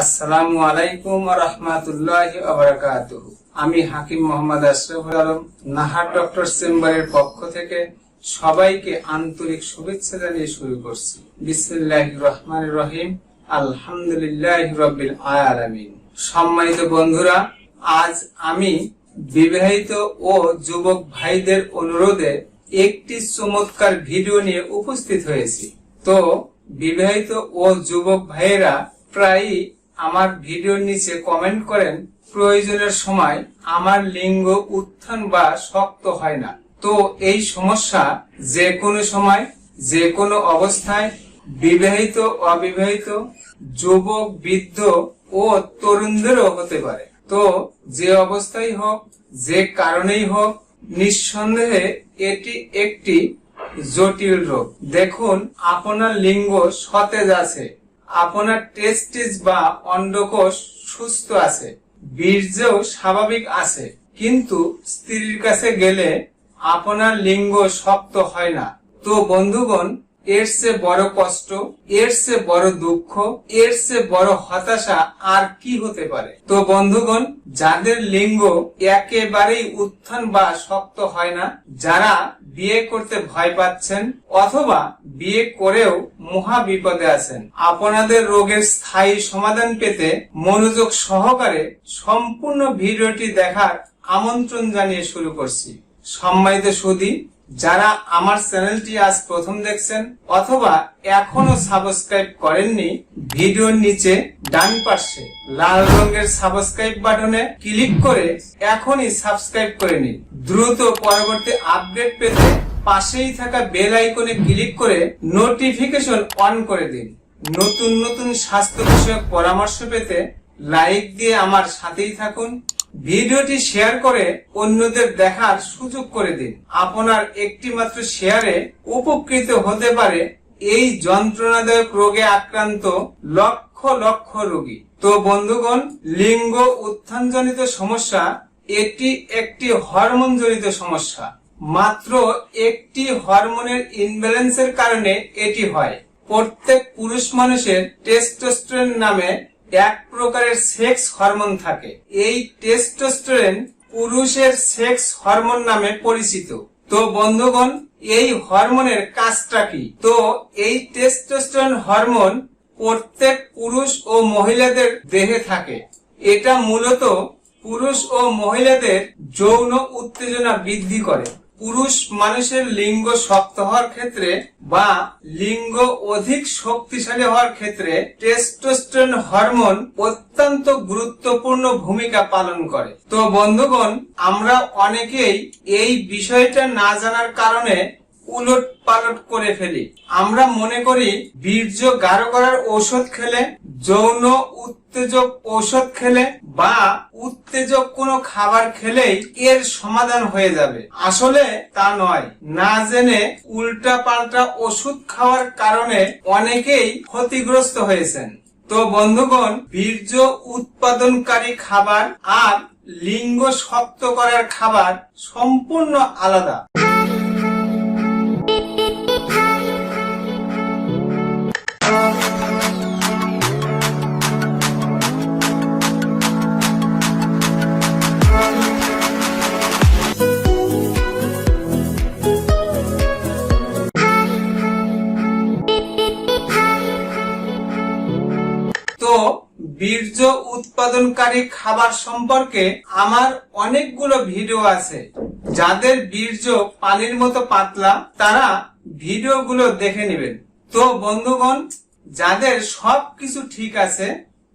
আসসালামু আলাইকুম রহমাতুল্লাহ আবরাকাত আমি হাকিম মোহাম্মদ আশরাফ আলম, নাহার ডক্টর চেম্বারের পক্ষ থেকে সবাইকে আন্তরিক শুভেচ্ছা জানিয়ে শুরু করছি। বিসমিল্লাহ রহমান রহিম। আলহামদুলিল্লাহ রবিল আলামিন। সম্মানিত বন্ধুরা, আজ আমি বিবাহিত ও যুবক ভাইদের অনুরোধে একটি চমৎকার ভিডিও নিয়ে উপস্থিত হয়েছি। তো, বিবাহিত ও যুবক ভাইয়েরা প্রায়ই আমার ভিডিওর নিচে কমেন্ট করেন, প্রয়োজনের সময় আমার লিঙ্গ উত্থান বা শক্ত হয় না। তো এই সমস্যা যে কোনো সময়, যে কোনো অবস্থায় বিবাহিত, অবিবাহিত, যুবক, বৃদ্ধ ও তরুণদেরও হতে পারে। তো যে অবস্থায় হোক, যে কারণেই হোক, নিঃসন্দেহে এটি একটি জটিল রোগ। দেখুন, আপনার লিঙ্গ সতেজ আছে। আপনার টেস্টিস বা অন্ডকোষ সুস্থ আছে, বীর্যও স্বাভাবিক আছে, কিন্তু স্ত্রীর কাছে গেলে আপনার লিঙ্গ শক্ত হয় না। তো বন্ধুগণ এর চেয়ে বড় কষ্ট, এর চেয়ে বড় দুঃখ, এর চেয়ে বড় হতাশা আর কি হতে পারে? তো বন্ধুগণ, যাদের লিঙ্গ একেবারেই উত্থান বা শক্ত হয় না, যারা বিয়ে করতে ভয় পাচ্ছেন অথবা বিয়ে করেও মহা বিপদে আছেন, আপনাদের রোগের স্থায়ী সমাধান পেতে মনোযোগ সহকারে সম্পূর্ণ ভিডিওটি দেখার আমন্ত্রণ জানিয়ে শুরু করছি। সম্মানিত সুদী যারা আমার চ্যানেলটি আজ প্রথম দেখছেন অথবা এখনও সাবস্ক্রাইব করেননি, ভিডিওর নিচে ডান পাশে লাল রঙের সাবস্ক্রাইব বাটনে ক্লিক করে এখনই সাবস্ক্রাইব করে নিন। দ্রুত পরবর্তী আপডেট পেতে পাশেই থাকা বেল আইকনে ক্লিক করে নোটিফিকেশন অন করে দিন। নতুন নতুন স্বাস্থ্য বিষয়ক পরামর্শ পেতে লাইক দিয়ে আমার সাথেই থাকুন। ভিডিওটি শেয়ার করে অন্যদের দেখার সুযোগ করে দিন। আপনার একটি মাত্র শেয়ারে উপকৃত হতে পারে এই যন্ত্রণাদায়ক রোগে আক্রান্ত লক্ষ লক্ষ রোগী। তো বন্ধুগণ, লিঙ্গ উত্থানজনিত সমস্যা এটি একটি হরমোন জনিত সমস্যা। মাত্র একটি হরমোনের ইনব্যালেন্সের কারণে এটি হয়। প্রত্যেক পুরুষ মানুষের টেস্টোস্টেরন নামে এক প্রকারের সেক্স হরমোন থাকে। এই টেস্টোস্টেরন পুরুষের সেক্স হরমোন নামে পরিচিত। তো বন্ধুগণ, এই হরমোনের কাজটা কি? তো এই টেস্টোস্টেরন হরমোন প্রত্যেক পুরুষ ও মহিলাদের দেহে থাকে। এটা মূলত পুরুষ ও মহিলাদের যৌন উত্তেজনা বৃদ্ধি করে। পুরুষ মানুষের লিঙ্গ শক্ত হওয়ার ক্ষেত্রে বা লিঙ্গ অধিক শক্তিশালী হওয়ার ক্ষেত্রে টেস্টোস্টেরন হরমোন অত্যন্ত গুরুত্বপূর্ণ ভূমিকা পালন করে। তো বন্ধুগণ, আমরা অনেকেই এই বিষয়টা না জানার কারণে উলট পালট করে ফেলি। আমরা মনে করি বীর্য গাঢ় করার ঔষধ খেলে, যৌন উত্তেজক ঔষধ খেলে বা উত্তেজক কোনো খাবার খেলেই এর সমাধান হয়ে যাবে। আসলে তা নয়। না জেনে উল্টা পাল্টা ওষুধ খাওয়ার কারণে অনেকেই ক্ষতিগ্রস্ত হয়েছেন। তো বন্ধুগণ, বীর্য উৎপাদনকারী খাবার আর লিঙ্গ শক্ত করার খাবার সম্পূর্ণ আলাদা। বীর্য উৎপাদনকারী খাবার সম্পর্কে আমার অনেকগুলো ভিডিও আছে। যাদের বীর্য পানির মতো পাতলা, তারা ভিডিওগুলো দেখে নেবেন। তো বন্ধুগণ, যাদের সবকিছু ঠিক আছে,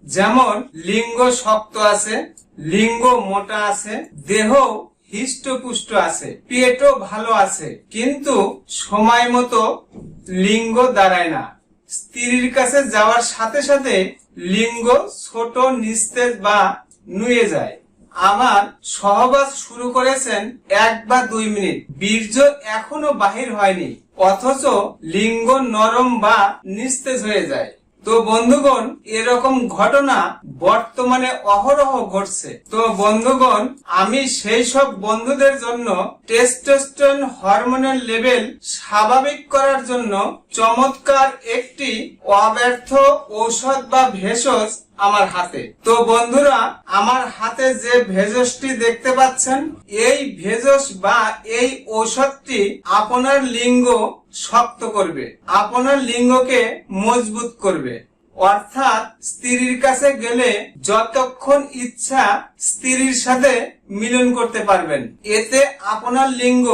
যেমন লিঙ্গ শক্ত আছে, লিঙ্গ মোটা আছে, দেহ হৃষ্টপুষ্ট আছে, পেটও ভালো আছে, কিন্তু সময় মতো লিঙ্গ দাঁড়ায় না। স্ত্রীর কাছে যাওয়ার সাথে সাথে লিঙ্গ ছোট, নিস্তেজ বা নুয়ে যায়। আমার সহবাস শুরু করেছেন এক বা দুই মিনিট। বীর্য এখনও বাহির হয়নি, অথচ লিঙ্গ নরম বা নিস্তেজ হয়ে যায়। তো বন্ধুগণ, এরকম ঘটনা বর্তমানে অহরহ ঘটছে। তো বন্ধুগণ, আমি সেই সব বন্ধুদের জন্য টেস্টোস্টেরন হরমোনের লেভেল স্বাভাবিক করার জন্য চমৎকার একটি অব্যর্থ ঔষধ বা ভেষজ আমার হাতে। তো বন্ধুরা, আমার হাতে যে ভেষজটি দেখতে পাচ্ছেন, এই ভেষজ বা এই ঔষধটি আপনার লিঙ্গ শক্ত করবে। আপনার লিঙ্গকে মজবুত করবে। অর্থাৎ স্ত্রীর কাছে গেলে যতক্ষণ ইচ্ছা স্ত্রীর সাথে মিলন করতে পারবেন। এতে আপনার লিঙ্গ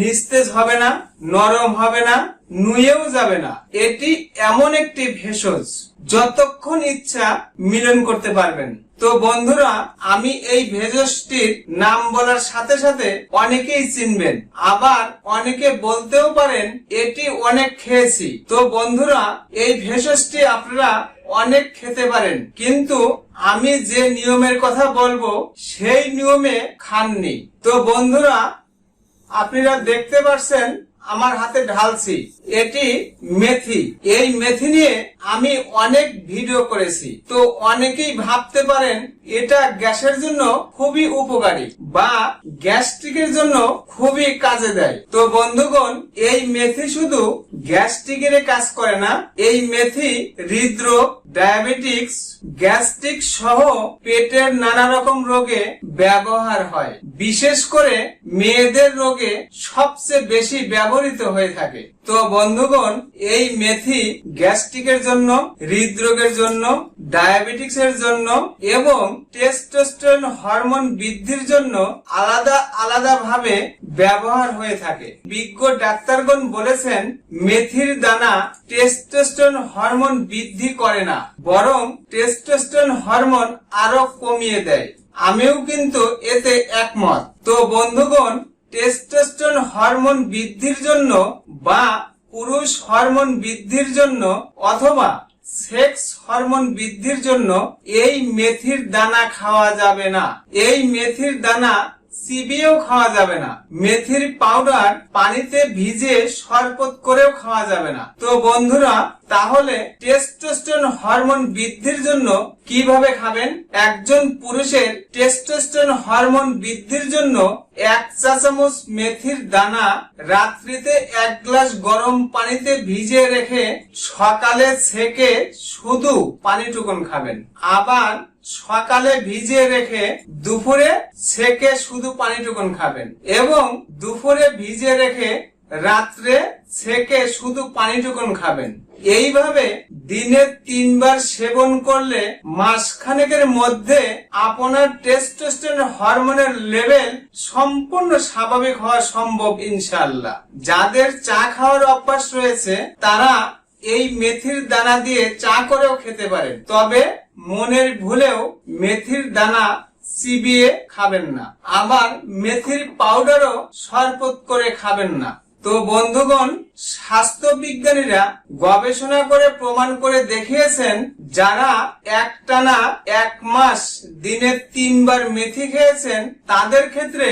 নিস্তেজ হবে না, নরম হবে না, নুয়েও যাবে না। এটি এমন একটি ভেষজ, যতক্ষণ ইচ্ছা মিলন করতে পারবেন। তো বন্ধুরা, আমি এই ভেষজটির নাম বলার সাথে সাথে অনেকেই চিনবেন। আবার অনেকে বলতেও পারেন, এটি অনেক খেয়েছি। তো বন্ধুরা, এই ভেষজটি আপনারা অনেক খেতে পারেন। কিন্তু আমি যে নিয়মের কথা বলব, সেই নিয়মে খাননি। তো বন্ধুরা, আপনারা দেখতে পাচ্ছেন আমার হাতে ঢালছি। এটি মেথি। এই মেথি নিয়ে আমি অনেক ভিডিও করেছি। তো অনেকেই ভাবতে পারেন, এটা গ্যাসের জন্য খুবই উপকারী বা গ্যাস্ট্রিকের জন্য খুবই কাজে দেয়। তো বন্ধুগণ, এই মেথি শুধু গ্যাস্ট্রিকের কাজ করে না, এই মেথি হৃদরোগ, ডায়াবেটিক্স, গ্যাস্ট্রিক সহ পেটের নানা রকম রোগে ব্যবহার হয়। বিশেষ করে মেয়েদের রোগে সবচেয়ে বেশি ব্যবহৃত হয়ে থাকে। তো বন্ধুগণ, এই মেথি গ্যাস্ট্রিকের জন্য, হৃদরোগের জন্য ডায়াবেটিক্স এর জন্য এবং টেস্টোস্টেরন হরমোন বৃদ্ধির জন্য আলাদা আলাদা ভাবে ব্যবহার হয়ে থাকে। বিজ্ঞ ডাক্তারগণ বলেছেন, মেথির দানা টেস্টোস্টেরন হরমোন বৃদ্ধি করে না, বরং টেস্টোস্টেরন হরমোন আরও কমিয়ে দেয়। আমিও কিন্তু এতে একমত। তো বন্ধুগণ টেস্টোস্টেরন হরমোন বৃদ্ধির জন্য বা পুরুষ হরমোন বৃদ্ধির জন্য অথবা সেক্স হরমোন বৃদ্ধির জন্য এই মেথির দানা খাওয়া যাবে না। এই মেথির দানা চিবিয়েও খাওয়া যাবে না। মেথির পাউডার পানিতে ভিজে শরবত করেও খাওয়া যাবে না। তো বন্ধুরা, তাহলে টেস্টোস্টেরন হরমোন বৃদ্ধির জন্য কীভাবে খাবেন? একজন পুরুষের টেস্টোস্টেরন হরমোন বৃদ্ধির জন্য এক চা চামচ মেথির দানা রাত্রিতে এক গ্লাস গরম পানিতে ভিজিয়ে রেখে সকালে ছেঁকে শুধু পানিটুকুন খাবেন। আবার সকালে ভিজিয়ে রেখে দুপুরে ছেঁকে শুধু পানিটুকুন খাবেন এবং দুপুরে ভিজিয়ে রেখে রাত্রে ছেঁকে শুধু পানিটুকুন খাবেন। এইভাবে দিনে তিনবার সেবন করলে মাসখানেকের মধ্যে আপনার টেস্টোস্টেরন হরমোনের লেভেল সম্পূর্ণ স্বাভাবিক হওয়া সম্ভব ইনশাআল্লাহ। যাদের চা খাওয়ার অভ্যাস রয়েছে, তারা এই মেথির দানা দিয়ে চা করেও খেতে পারেন। তবে মনের ভুলেও মেথির দানা চিবিয়ে খাবেন না। আবার মেথির পাউডারও শরবত করে খাবেন না। তো বন্ধুগণ স্বাস্থ্য বিজ্ঞানীরা গবেষণা করে প্রমাণ করে দেখিয়েছেন, যারা একটানা এক মাস দিনে তিনবার মেথি খেয়েছেন, তাদের ক্ষেত্রে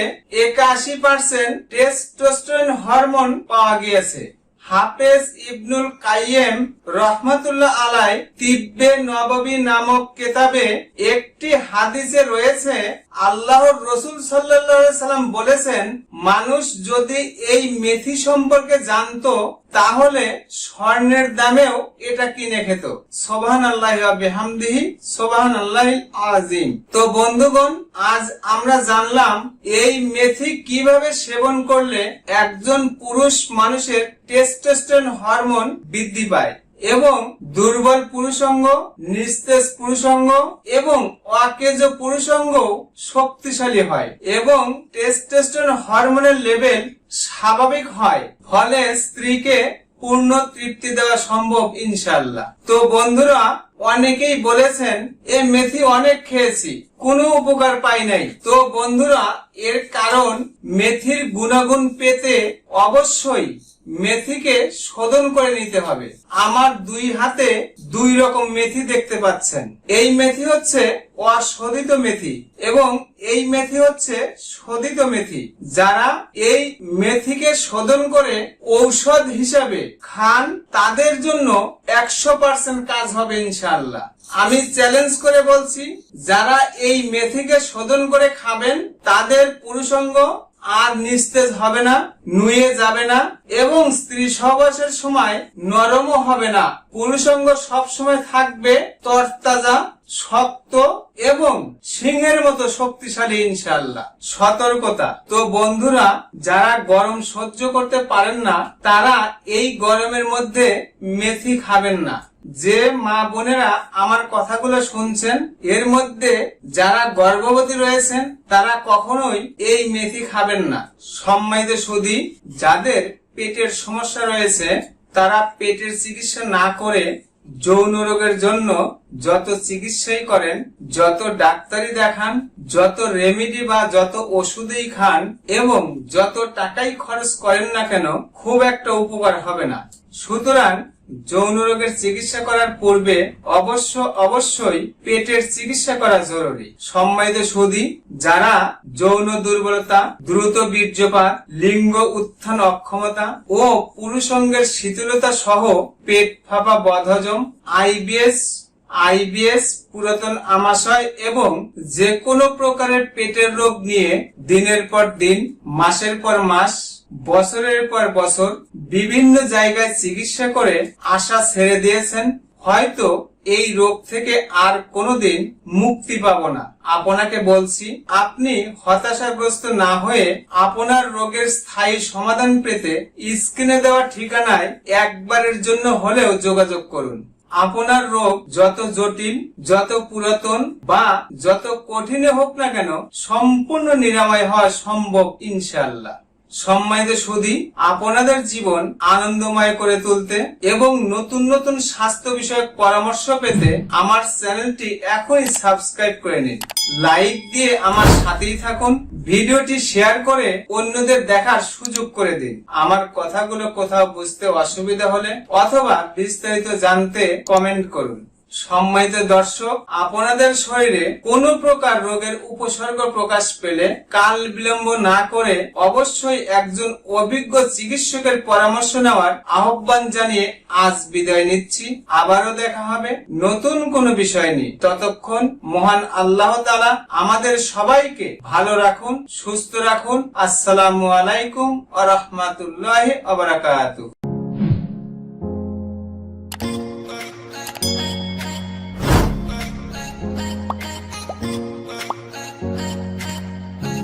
একাশি পার্সেন্ট টেস্টোস্টেরন হরমোন পাওয়া গিয়েছে। হাফেজ ইবনুল কাইয়েম রহমাতুল্লাহ আলাই তিব্বে নববী নামক কেতাবে একটি হাদিসে রয়েছে আল্লাহর রসুল সাল্লাম বলেছেন, মানুষ যদি এই মেথি সম্পর্কে জানতো, তাহলে স্বর্ণের দামেও এটা কিনে খেত। সোবাহান আল্লাহ বেহামদিহি সোবাহান আল্লাহ আজিম তো বন্ধুগণ, আজ আমরা জানলাম এই মেথি কীভাবে সেবন করলে একজন পুরুষ মানুষের টেস্টোস্টেরন হরমোন বৃদ্ধি পায়। এবং দুর্বল পুরুষঙ্গ, নিস্তেজ পুরুষঙ্গ এবং অকেজ পুরুষঙ্গ শক্তিশালী হয় এবং টেস্টোস্টেরন হরমোনের লেভেল স্বাভাবিক হয়। ফলে স্ত্রীকে পূর্ণ তৃপ্তি দেওয়া সম্ভব ইনশাল্লাহ তো বন্ধুরা, অনেকেই বলেছেন, এ মেথি অনেক খেয়েছি, কোনো উপকার পাই নাই। তো বন্ধুরা, এর কারণ মেথির গুণাগুণ পেতে অবশ্যই মেথিকে শোধন করে নিতে হবে। আমার দুই হাতে দুই রকম মেথি দেখতে পাচ্ছেন। এই মেথি হচ্ছে অশোধিত মেথি এবং এই মেথি হচ্ছে শোধিত মেথি। যারা এই মেথিকে শোধন করে ঔষধ হিসাবে খান, তাদের জন্য একশো পার্সেন্ট কাজ হবে ইনশাআল্লাহ। আমি চ্যালেঞ্জ করে বলছি, যারা এই মেথিকে শোধন করে খাবেন, তাদের পুরুষঙ্গ আর নিস্তেজ হবে না, নুয়ে যাবে না, এবং স্ত্রী সহবাসের সময় নরমও হবে না। পুরুষঙ্গ সবসময় থাকবে তরতাজা, শক্ত এবং সিংহের মতো শক্তিশালী ইনশাল্লাহ সতর্কতা। তো বন্ধুরা, যারা গরম সহ্য করতে পারেন না, তারা এই গরমের মধ্যে মেথি খাবেন না। যে মা বোনেরা আমার কথাগুলো শুনছেন, এর মধ্যে যারা গর্ভবতী রয়েছেন, তারা কখনোই এই মেথি খাবেন না। সম্মানিত সুদী যাদের পেটের সমস্যা রয়েছে, তারা পেটের চিকিৎসা না করে যৌন রোগের জন্য যত চিকিৎসাই করেন, যত ডাক্তারি দেখান, যত রেমেডি বা যত ওষুধই খান, এবং যত টাকাই খরচ করেন না কেন, খুব একটা উপকার হবে না। সুতরাং যৌন রোগের চিকিৎসা করার পূর্বে অবশ্য অবশ্যই পেটের চিকিৎসা করা জরুরি। সম্মানিত সুদী যারা যৌন দুর্বলতা, দ্রুত বীর্যপাত, লিঙ্গ উত্থান অক্ষমতা ও পুরুষঙ্গের শীতলতা সহ পেট ফাঁপা বদহজম আইবিএস আইবিএস, পুরাতন আমাশয় এবং যে কোনো প্রকারের পেটের রোগ নিয়ে দিনের পর দিন, মাসের পর মাস, বছরের পর বছর বিভিন্ন জায়গায় চিকিৎসা করে আশা ছেড়ে দিয়েছেন। হয়তো এই রোগ থেকে আর কোনোদিন মুক্তি পাবো না। আপনাকে বলছি, আপনি হতাশাগ্রস্ত না হয়ে আপনার রোগের স্থায়ী সমাধান পেতে স্ক্রিনে দেওয়া ঠিকানায় একবারের জন্য হলেও যোগাযোগ করুন। আপনার রোগ যত জটিল, যত পুরাতন বা যত কঠিনে হোক না কেন, সম্পূর্ণ নিরাময় হওয়া সম্ভব ইনশাল্লাহ সম্মানিত সুধী, আপনাদের জীবন আনন্দময় করে তুলতে এবং নতুন নতুন স্বাস্থ্য বিষয়ক পরামর্শ পেতে আমার চ্যানেলটি এখনই সাবস্ক্রাইব করে নিন। লাইক দিয়ে আমার সাথেই থাকুন, ভিডিওটি শেয়ার করে অন্যদের দেখার সুযোগ করে দিন। আমার কথাগুলো কোথাও বুঝতে অসুবিধা হলে অথবা বিস্তারিত জানতে কমেন্ট করুন। সম্মানিত দর্শক, আপনাদের শরীরে কোনো প্রকার রোগের উপসর্গ প্রকাশ পেলে কাল বিলম্ব না করে অবশ্যই একজন অভিজ্ঞ চিকিৎসকের পরামর্শ নেওয়ার আহ্বান জানিয়ে আজ বিদায় নিচ্ছি। আবারও দেখা হবে নতুন কোনো বিষয় নিয়ে। ততক্ষণ মহান আল্লাহ তালা আমাদের সবাইকে ভালো রাখুন, সুস্থ রাখুন। আসসালামু আলাইকুম আ রহমাতুল্লাহ